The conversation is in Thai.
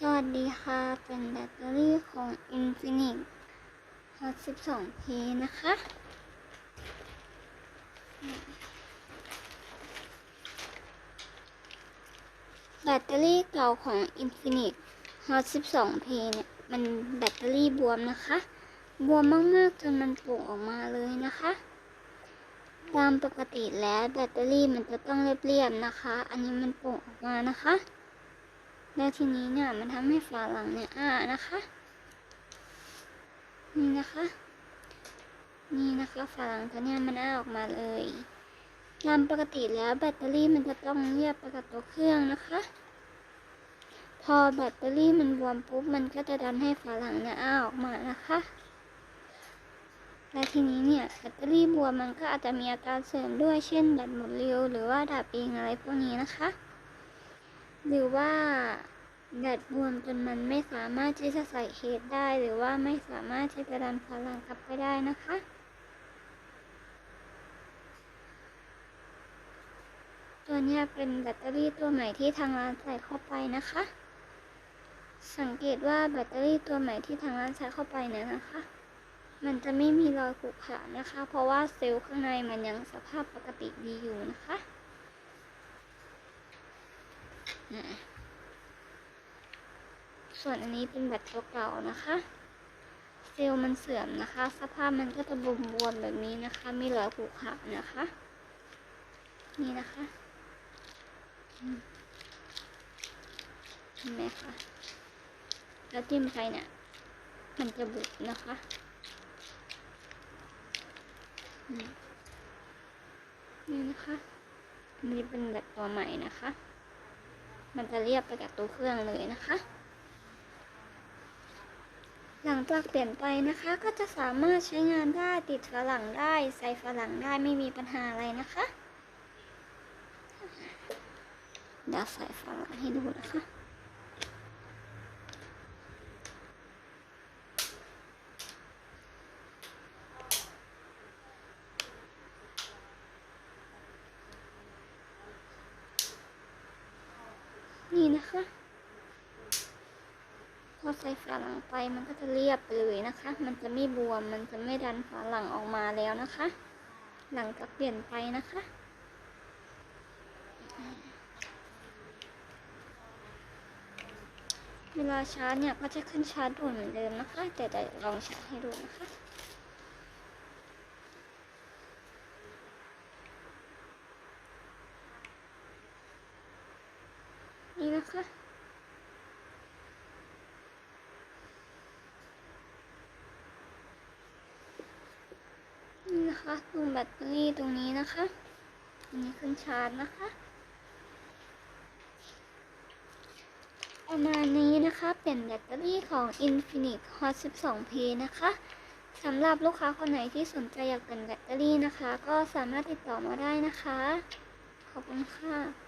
สวัสดีค่ะ เป็นแบตเตอรี่ของ Infinix Hot 12P นะคะ แบตเตอรี่เก่าของ Infinix Hot 12P เนี่ย มันแบตเตอรี่บวมนะคะ บวมมาก ๆ จนมันโป่งออกมาเลยนะคะ ตามปกติแล้วแบตเตอรี่มันจะต้องเรียบ ๆ นะคะ อันนี้มันโป่งออกมานะคะ แล้วทีนี้เนี่ยมันทำให้ฝาหลังเนี่ยอ้านะคะ นี่นะคะ นี่นะคะฝาหลังตัวเนี้ยมันอ้าออกมาเลยตามปกติแล้วแบตเตอรี่มันจะต้องเรียบไปกับตัวเครื่องนะคะ พอแบตเตอรี่มันบวมปุ๊บมันก็จะดันให้ฝาหลังเนี่ยอ้าออกมานะคะและทีนี้เนี่ยแบตเตอรี่บวมมันก็อาจจะมีอาการเสื่อมด้วยเช่นแบตหมดเร็วหรือว่าดับเองอะไรพวกนี้นะคะ รือว่าแบตบวมจนมันไม่สามารถที่จะใส่เคสได้ หรือว่าไม่สามารถที่จะดันฝาหลังกลับไปได้นะคะ ตัวนี้เป็นแบตเตอรี่ตัวใหม่ที่ทางร้านใส่เข้าไปนะคะ สังเกตว่าแบตเตอรี่ตัวใหม่ที่ทางร้านใส่เข้าไปเนี่ยนะคะ มันจะไม่มีรอยขรุขระนะคะ เพราะว่าเซลล์ข้างในมันยังสภาพปกติดีอยู่นะคะ ส่วนอันนี้เป็นแบตตัวเก่านะคะ เซลล์มันเสื่อมนะคะ สภาพมันก็จะบวมๆแบบนี้นะคะ มีรอยขรุขระนะคะ นี่นะคะเห็นไหมคะแล้วจิ้มไปเนี่ย มันจะบุบนะคะนี่นะคะนนี้เป็นแบบตัวใหม่นะคะ มันจะเรียบไปกับตัวเครื่องเลยนะคะ หลังจากเปลี่ยนไปนะคะก็จะสามารถใช้งานได้ติดฝรั่งได้ใส่ฝรั่งได้ไม่มีปัญหาอะไรนะคะเดี๋ยวใส่ฝรั่งให้ดูนะคะ นี่นะคะ พอ ใส่ฝาหลังไปมันก็จะเรียบไปเลยนะคะ มันจะไม่บวม มันจะไม่ดันฝาหลังออกมาแล้วนะคะ หลังจากเปลี่ยนไปนะคะเวลาชาร์จเนี่ยก็จะขึ้นชาร์จด่วนเหมือนเดิมนะคะ แต่เดี๋ยวลองชาร์จให้ดูนะคะ นี่นะคะ นี่ะคะ คือแบตเตอรี่ตรงนี้นะคะ อันนี้ขึ้นชาร์จนะคะประมาณนี้นะคะเป็นแบตเตอรี่ของ Infinix Hot 12P นะคะสำหรับลูกค้าคนไหนที่สนใจอยากเป็นแบตเตอรี่นะคะ ก็สามารถติดต่อมาได้นะคะ ขอบคุณค่ะ